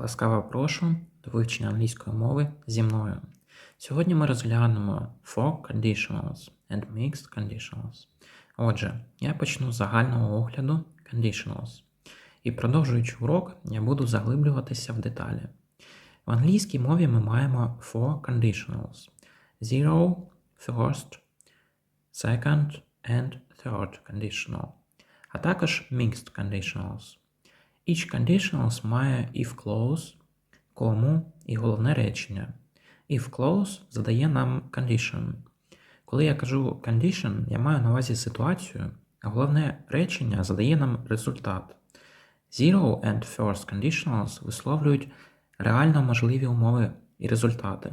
Ласкаво прошу до вивчення англійської мови зі мною. Сьогодні ми розглянемо for conditionals and mixed conditionals. Отже, я почну з загального огляду conditionals. І продовжуючи урок, я буду заглиблюватися в деталі. В англійській мові ми маємо for conditionals: zero, first, second and third conditional, а також mixed conditionals. Each conditionals має if clause, кому і головне речення. If clause задає нам condition. Коли я кажу condition, я маю на увазі ситуацію, а головне речення задає нам результат. Zero and first conditionals висловлюють реально можливі умови і результати.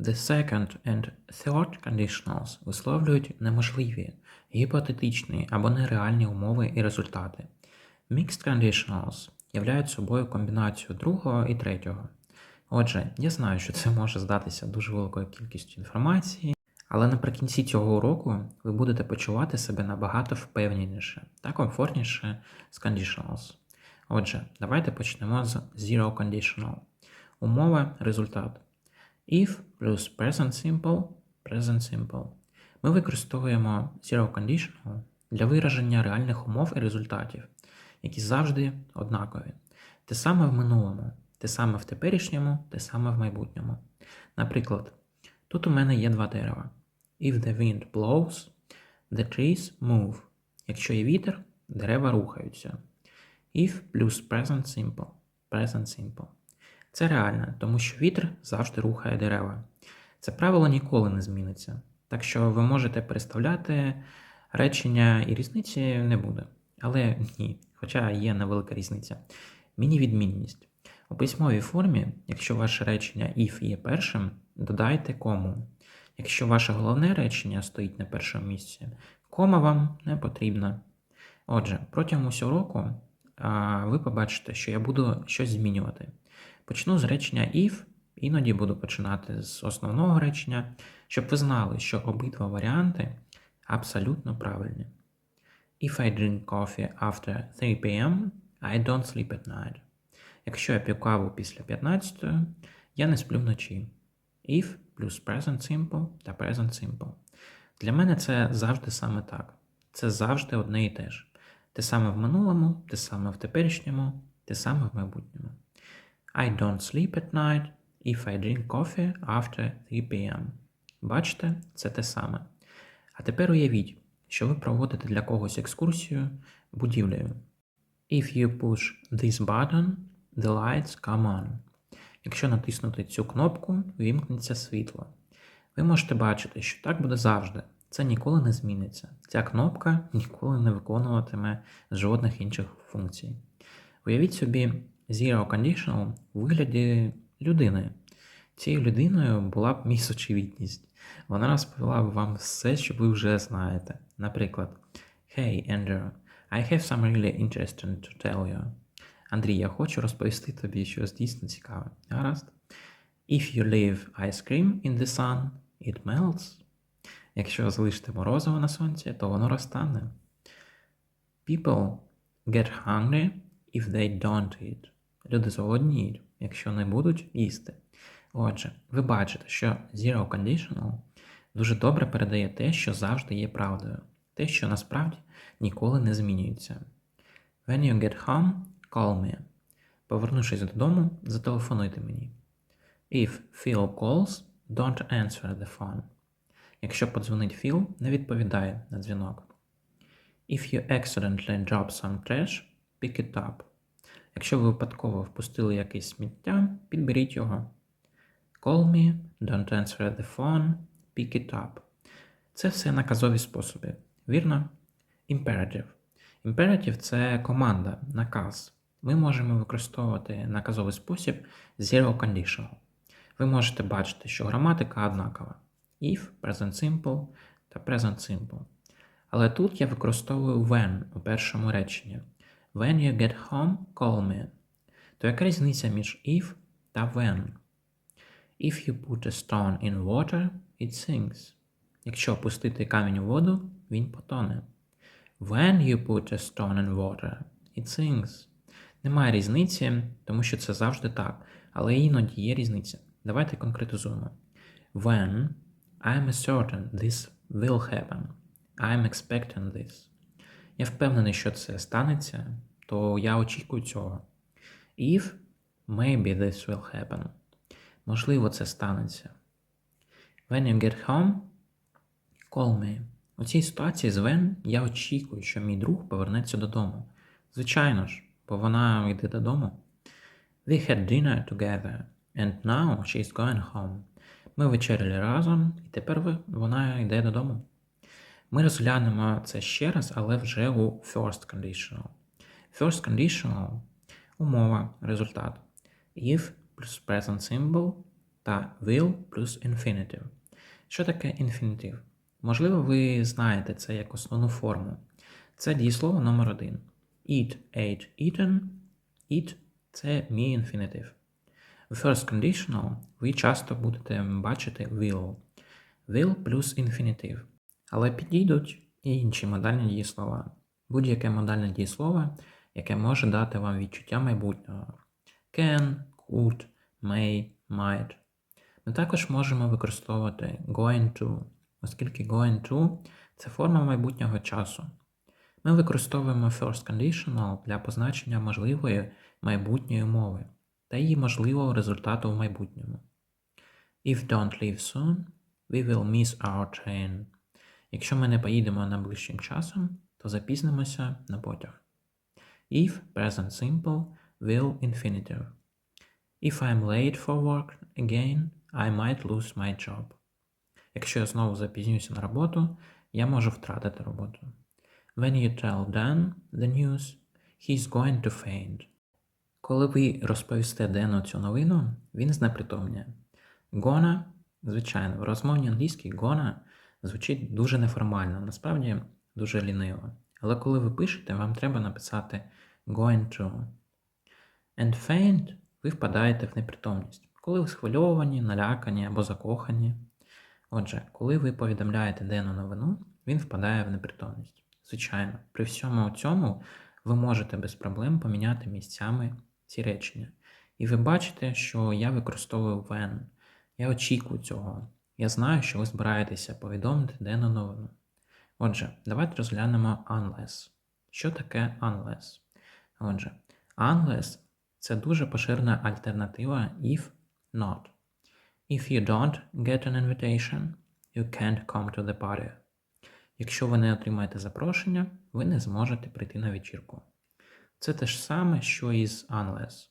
The second and third conditionals висловлюють неможливі, гіпотетичні або нереальні умови і результати. Mixed conditionals являють собою комбінацію другого і третього. Отже, я знаю, що це може здатися дуже великою кількістю інформації, але наприкінці цього уроку ви будете почувати себе набагато впевненіше та комфортніше з conditionals. Отже, давайте почнемо з zero conditional. Умова результат. If плюс present simple, present simple. Ми використовуємо zero conditional для вираження реальних умов і результатів які завжди однакові. Те саме в минулому, те саме в теперішньому, те саме в майбутньому. Наприклад, тут у мене є два дерева. If the wind blows, the trees move. Якщо є вітер, дерева рухаються. If плюс present simple. Present simple. Це реально, тому що вітер завжди рухає дерева. Це правило ніколи не зміниться. Так що ви можете переставляти речення і різниці не буде. Але ні, хоча є невелика різниця. Міні-відмінність. У письмовій формі, якщо ваше речення if є першим, додайте кому. Якщо ваше головне речення стоїть на першому місці, кома вам не потрібна. Отже, протягом усього року ви побачите, що я буду щось змінювати. Почну з речення if, іноді буду починати з основного речення, щоб ви знали, що обидва варіанти абсолютно правильні. If I drink coffee after 3 p.m., I don't sleep at night. Якщо я п'ю каву після 15, я не сплю вночі. If плюс present simple та present simple. Для мене це завжди саме так. Це завжди одне і те ж. Те саме в минулому, те саме в теперішньому, те саме в майбутньому. I don't sleep at night if I drink coffee after 3 p.m. Бачите, це те саме. А тепер уявіть що ви проводите для когось екскурсію будівлею. If you push this button, the lights come on. Якщо натиснути цю кнопку, вімкнеться світло. Ви можете бачити, що так буде завжди. Це ніколи не зміниться. Ця кнопка ніколи не виконуватиме жодних інших функцій. Уявіть собі Zero Conditional у вигляді людини. Цією людиною була б міс очевидність. Вона розповіла вам все, що ви вже знаєте. Наприклад, Hey, Andrew, I have some really interesting to tell you. Андрій, я хочу розповісти тобі щось дійсно цікаве. Гаразд? If you leave ice cream in the sun, it melts. Якщо залишити морозиво на сонці, то воно розтане. People get hungry if they don't eat. Люди зголодніють, якщо не будуть їсти. Отже, ви бачите, що Zero Conditional дуже добре передає те, що завжди є правдою, те, що насправді ніколи не змінюється. When you get home, call me. Повернувшись додому, зателефонуйте мені. If Phil calls, don't answer the phone. Якщо подзвонить Філ, не відповідає на дзвінок. If you accidentally drop some trash, pick it up. Якщо ви випадково впустили якесь сміття, підберіть його. Call me, don't answer the phone, pick it up. Це все наказові способи. Вірно? Imperative. Imperative – це команда, наказ. Ми можемо використовувати наказовий спосіб zero conditional. Ви можете бачити, що граматика однакова. If, present simple та present simple. Але тут я використовую when у першому реченні. When you get home, call me. То яка різниця між if та when? If you put a stone in water, it sinks. Якщо опустити камінь у воду, він потоне. When you put a stone in water, it sinks. Немає різниці, тому що це завжди так, але іноді є різниця. Давайте конкретизуємо. When I'm certain this will happen. I'm expecting this. Я впевнений, що це станеться, то я очікую цього. If maybe this will happen. Можливо, це станеться. When you get home, call me. У цій ситуації з when я очікую, що мій друг повернеться додому. Звичайно ж, бо вона йде додому. We had dinner together, and now she's going home. Ми вечеряли разом, і тепер вона йде додому. Ми розглянемо це ще раз, але вже у first conditional. First conditional – умова, результат. If плюс present simple та will плюс infinitive. Що таке infinitive? Можливо, ви знаєте це як основну форму. Це дієслово номер один. Eat, ate, eaten. Eat – це мій infinitive. В first conditional ви часто будете бачити will. Will плюс infinitive. Але підійдуть і інші модальні дієслова. Будь-яке модальне дієслово, яке може дати вам відчуття майбутнього. Can, could, may, might. Ми також можемо використовувати going to, оскільки going to це форма майбутнього часу. Ми використовуємо first conditional для позначення можливої майбутньої мови та її можливого результату в майбутньому. If don't leave soon, we will miss our train. Якщо ми не поїдемо найближчим часом, то запізнимося на потяг. If present simple will infinitive. If I'm late for work again, I might lose my job. Якщо я знову запізнюся на роботу, я можу втратити роботу. When you tell Dan the news, he's going to faint. Коли ви розповісте Дену цю новину, він знепритомніє. Gonna, звичайно, в розмовній англійській gonna звучить дуже неформально, насправді дуже ліниво. Але коли ви пишете, вам треба написати going to. And faint ви впадаєте в непритомність, коли ви схвильовані, налякані або закохані. Отже, коли ви повідомляєте Дену новину, він впадає в непритомність. Звичайно, при всьому цьому ви можете без проблем поміняти місцями ці речення. І ви бачите, що я використовую when. Я очікую цього. Я знаю, що ви збираєтеся повідомити Дену новину. Отже, давайте розглянемо unless. Що таке unless? Отже, unless це дуже поширена альтернатива if not. If you don't get an invitation, you can't come to the party. Якщо ви не отримаєте запрошення, ви не зможете прийти на вечірку. Це те ж саме, що і з unless.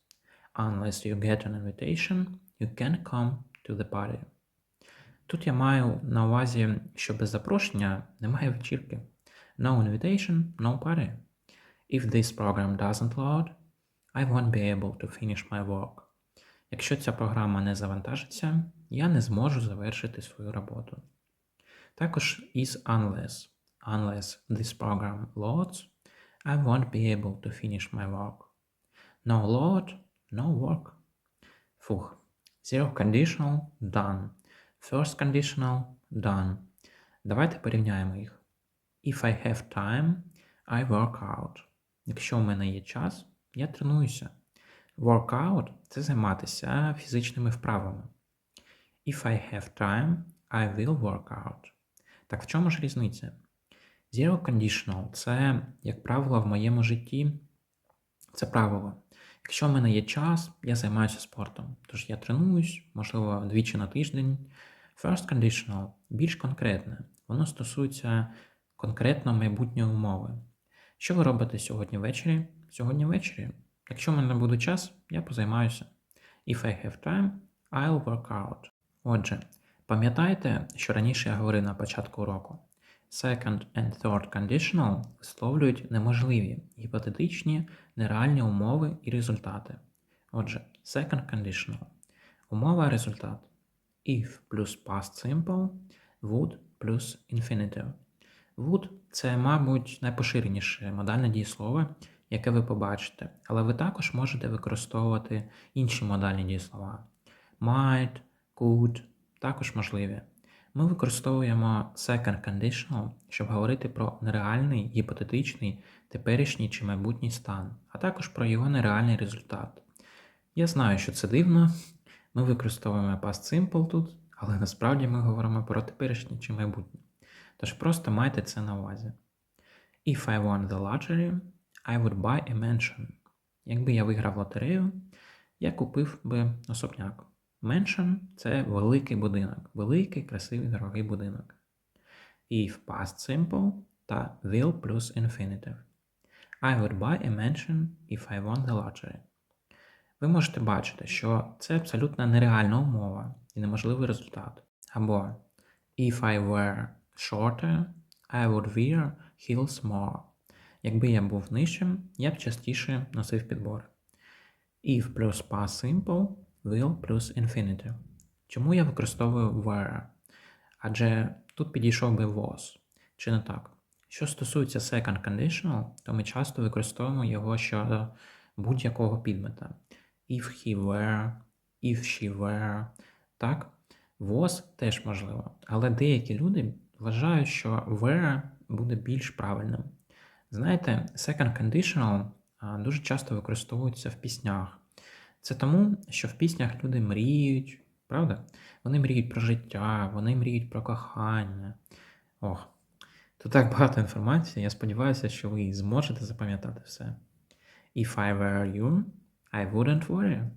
Unless you get an invitation, you can't come to the party. Тут я маю на увазі, що без запрошення немає вечірки. No invitation, no party. If this program doesn't load, I won't be able to finish my work. Якщо ця програма не завантажиться, я не зможу завершити свою роботу. Також із unless. Unless this program loads, I won't be able to finish my work. No load, no work. Фух. Zero conditional done. First conditional done. Давайте порівняємо їх. If I have time, I work out. Якщо в мене є час, я тренуюся. Workout – це займатися фізичними вправами. If I have time, I will work out. Так в чому ж різниця? Zero conditional це, як правило, в моєму житті. Це правило. Якщо в мене є час, я займаюся спортом. Тож я тренуюсь, можливо, двічі на тиждень. First conditional більш конкретне. Воно стосується конкретно майбутньої умови. Що ви робите сьогодні ввечері? Сьогодні ввечері. Якщо в мене буде час, я позаймаюся. If I have time, I'll work out. Отже, пам'ятайте, що раніше я говорив на початку уроку. Second and third conditional висловлюють неможливі, гіпотетичні, нереальні умови і результати. Отже, second conditional. Умова результат. If плюс past simple, would плюс infinitive. Would – це, мабуть, найпоширеніше модальне дієслово, яке ви побачите, але ви також можете використовувати інші модальні дієслова. Might, could також можливі. Ми використовуємо second conditional, щоб говорити про нереальний, гіпотетичний теперішній чи майбутній стан, а також про його нереальний результат. Я знаю, що це дивно. Ми використовуємо past simple тут, але насправді ми говоримо про теперішнє чи майбутнє. Тож просто майте це на увазі. If I won the lottery, I would buy a mansion. Якби я виграв лотерею, я купив би особняк. Mansion – це великий будинок, великий, красивий, дорогий будинок. If past simple та will плюс infinitive. I would buy a mansion if I won the lottery. Ви можете бачити, що це абсолютно нереальна умова і неможливий результат. Або If I were shorter, I would wear heels more. Якби я був нижчим, я б частіше носив підбор. If плюс past simple, will плюс infinitive. Чому я використовую were? Адже тут підійшов би was. Чи не так? Що стосується second conditional, то ми часто використовуємо його щодо будь-якого підмета. If he were, if she were. Так, was теж можливо. Але деякі люди вважають, що were буде більш правильним. Знаєте, second conditional дуже часто використовується в піснях. Це тому, що в піснях люди мріють, правда? Вони мріють про життя, вони мріють про кохання. Ох, тут так багато інформації. Я сподіваюся, що ви зможете запам'ятати все. If I were you, I wouldn't worry.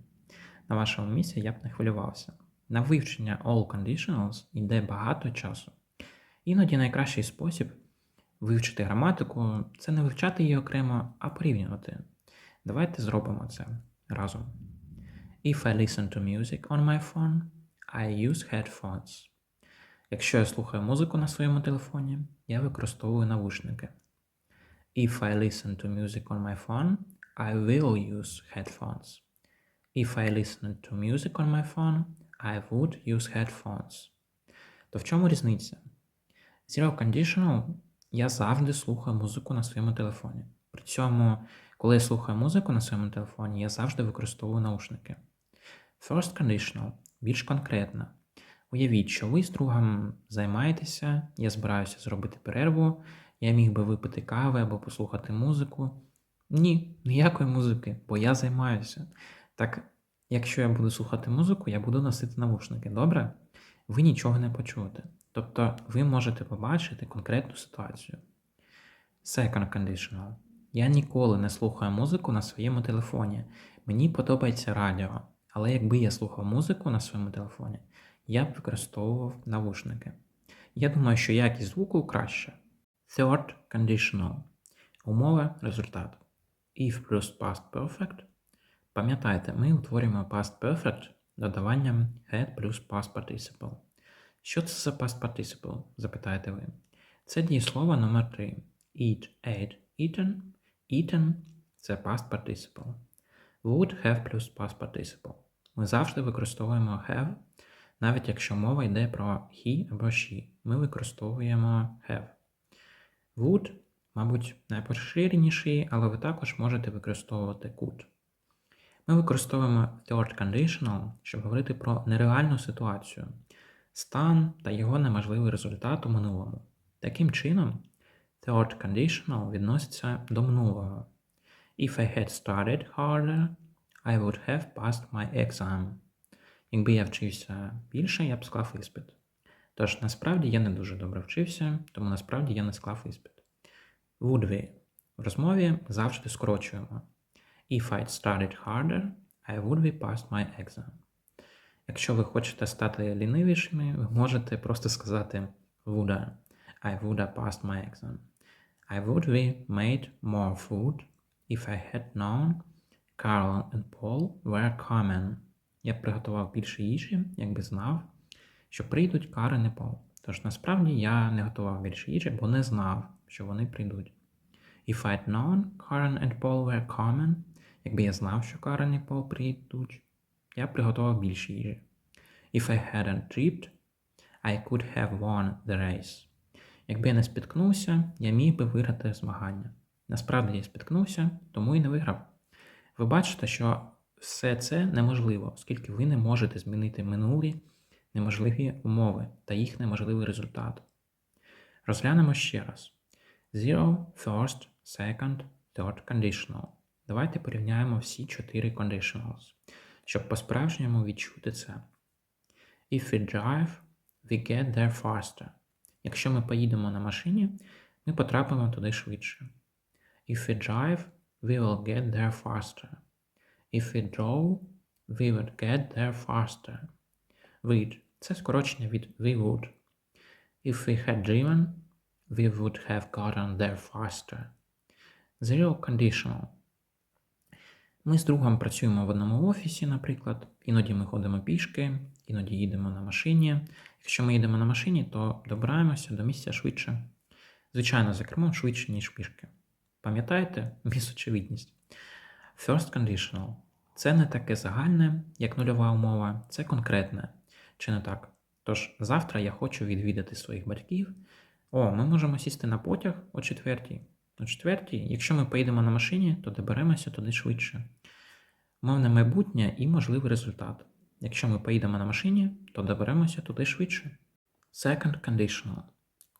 На вашому місці я б не хвилювався. На вивчення all conditionals йде багато часу. Іноді найкращий спосіб вивчити граматику це не вивчати її окремо, а порівнювати. Давайте зробимо це разом. If I listen to music on my phone, I use headphones. Якщо я слухаю музику на своєму телефоні, я використовую навушники. If I listen to music on my phone, I will use headphones. If I listen to music on my phone, I would use headphones. То в чому різниця? Zero conditional я завжди слухаю музику на своєму телефоні. При цьому, коли я слухаю музику на своєму телефоні, я завжди використовую наушники. First conditional більш конкретно. Уявіть, що ви з другом займаєтеся, я збираюся зробити перерву, я міг би випити кави або послухати музику. Ні, ніякої музики, бо я займаюся. Так, якщо я буду слухати музику, я буду носити навушники, добре? Ви нічого не почуєте. Тобто ви можете побачити конкретну ситуацію. Second conditional. Я ніколи не слухаю музику на своєму телефоні. Мені подобається радіо. Але якби я слухав музику на своєму телефоні, я б використовував навушники. Я думаю, що якість звуку краще. Third conditional. Умова результат. If плюс past perfect. Пам'ятайте, ми утворюємо past perfect додаванням had плюс past participle. Що це за past participle? запитаєте ви. Це дієслово номер 3. Eat, ate, eaten. Eaten це past participle. Would have плюс past participle. Ми завжди використовуємо have, навіть якщо мова йде про he або she. Ми використовуємо have. Would, мабуть, найпоширеніший, але ви також можете використовувати could. Ми використовуємо third conditional, щоб говорити про нереальну ситуацію, стан та його неможливий результат у минулому. Таким чином, third conditional відноситься до минулого. If I had studied harder, I would have passed my exam. Якби я вчився більше, я б склав іспит. Тож насправді я не дуже добре вчився, тому насправді я не склав іспит. Would we в розмові завжди скорочуємо. If I'd studied harder, I would be passed my exam. Якщо ви хочете стати лінивішими, ви можете просто сказати would I. Have passed my exam. I would have made more food if I had known Carl and Paul were coming. Я б приготував більше їжі, якби знав, що прийдуть Карен і Пол. Тож насправді я не готував більше їжі, бо не знав, що вони прийдуть. If I'd known Karen and Paul were coming, якби я знав, що Карен і Пол прийдуть, я б приготував більше їжі. If I hadn't tripped, I could have won the race. Якби я не спіткнувся, я міг би виграти змагання. Насправді я спіткнувся, тому і не виграв. Ви бачите, що все це неможливо, оскільки ви не можете змінити минулі неможливі умови та їх неможливий результат. Розглянемо ще раз. Zero, first, second, third conditional. Давайте порівняємо всі чотири conditionals, щоб по-справжньому відчути це. If we drive, we get there faster. Якщо ми поїдемо на машині, ми потрапимо туди швидше. If we drive, we will get there faster. If we drove, we would get there faster. Would – це скорочення від we would. If we had driven, we would have gotten there faster. Zero conditional. Ми з другом працюємо в одному офісі, наприклад. Іноді ми ходимо пішки, іноді їдемо на машині. Якщо ми їдемо на машині, то добираємося до місця швидше. Звичайно, за кермом швидше, ніж пішки. Пам'ятаєте? Міс очевидність. First conditional. Це не таке загальне, як нульова умова, це конкретне. Чи не так? Тож, завтра я хочу відвідати своїх батьків. О, ми можемо сісти на потяг о четвертій. О четвертій, якщо ми поїдемо на машині, то доберемося туди швидше. Мовне майбутнє і можливий результат. Якщо ми поїдемо на машині, то доберемося туди швидше. Second conditional.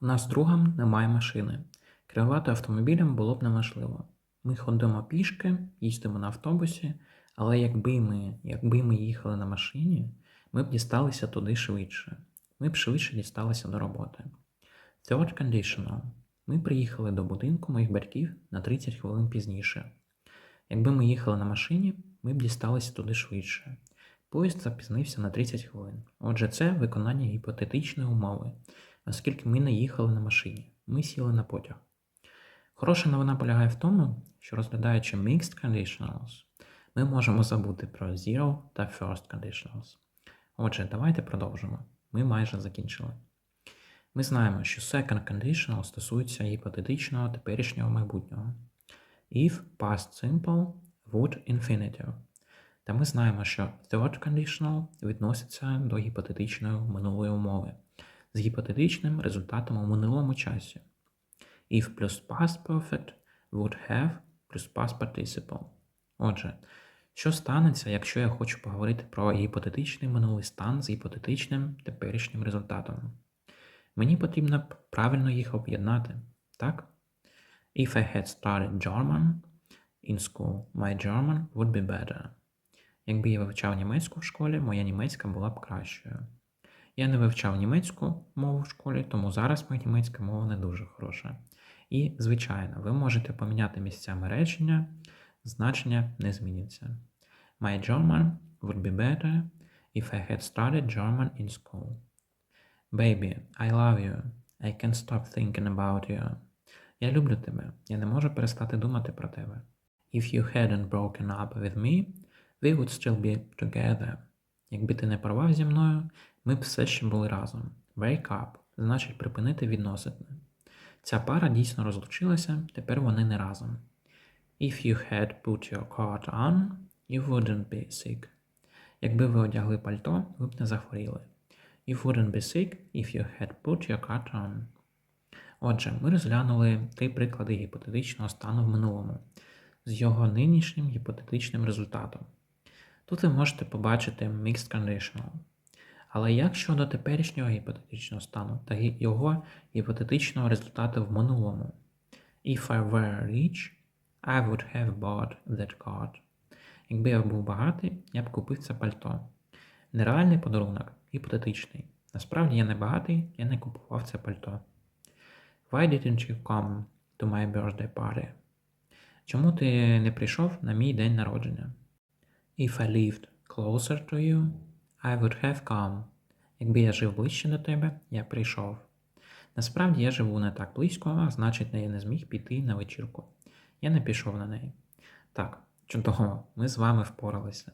У нас з другом немає машини. Керувати автомобілем було б неможливо. Ми ходимо пішки, їздимо на автобусі, але якби ми, якби ми їхали на машині, ми б дісталися туди швидше. Ми б швидше дісталися до роботи. Third conditional. Ми приїхали до будинку моїх батьків на 30 хвилин пізніше. Якби ми їхали на машині, ми б дісталися туди швидше. Поїзд запізнився на 30 хвилин. Отже, це виконання гіпотетичної умови, оскільки ми не їхали на машині, ми сіли на потяг. Хороша новина полягає в тому, що розглядаючи mixed conditionals, ми можемо забути про zero та first conditionals. Отже, давайте продовжимо. Ми майже закінчили. Ми знаємо, що second conditional стосується гіпотетичного теперішнього майбутнього. If past simple would infinitive. Та ми знаємо, що third conditional відноситься до гіпотетичної минулої умови з гіпотетичним результатом у минулому часі. If плюс past perfect would have плюс past participle. Отже, що станеться, якщо я хочу поговорити про гіпотетичний минулий стан з гіпотетичним теперішнім результатом? Мені потрібно правильно їх об'єднати, так? If I had studied German in school, my German would be better. Якби я вивчав німецьку в школі, моя німецька була б кращою. Я не вивчав німецьку мову в школі, тому зараз моя німецька мова не дуже хороша. І, звичайно, ви можете поміняти місцями речення, значення не зміниться. My German would be better if I had studied German in school. Baby, I love you. I can't stop thinking about you. Я люблю тебе. Я не можу перестати думати про тебе. If you hadn't broken up with me, we would still be together. Якби ти не порвав зі мною, ми б все ще були разом. Break up значить припинити відносини. Ця пара дійсно розлучилася, тепер вони не разом. If you had put your coat on, you wouldn't be sick. Якби ви одягли пальто, ви б не захворіли. You wouldn't be sick if you had put your coat on. Отже, ми розглянули три приклади гіпотетичного стану в минулому з його нинішнім гіпотетичним результатом. Тут ви можете побачити mixed conditional. Але як щодо теперішнього гіпотетичного стану та його гіпотетичного результату в минулому? If I were rich, I would have bought that coat. Якби я був багатий, я б купив це пальто. Нереальний подарунок, гіпотетичний. Насправді я не багатий, я не купував це пальто. Why didn't you come to my birthday party? Чому ти не прийшов на мій день народження? If I lived closer to you, I would have come. Якби я жив ближче до тебе, я прийшов. Насправді я живу не так близько, а значить, я не зміг піти на вечірку. Я не пішов на неї. Так, чудово, ми з вами впоралися.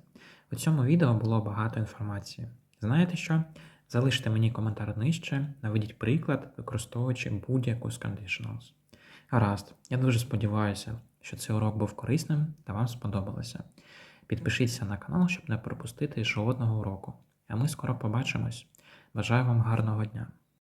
У цьому відео було багато інформації. Знаєте що? Залиште мені коментар нижче, наведіть приклад, використовуючи будь-яку з conditionals. Гаразд, я дуже сподіваюся, що цей урок був корисним та вам сподобалося. Підпишіться на канал, щоб не пропустити жодного уроку. А ми скоро побачимось. Бажаю вам гарного дня!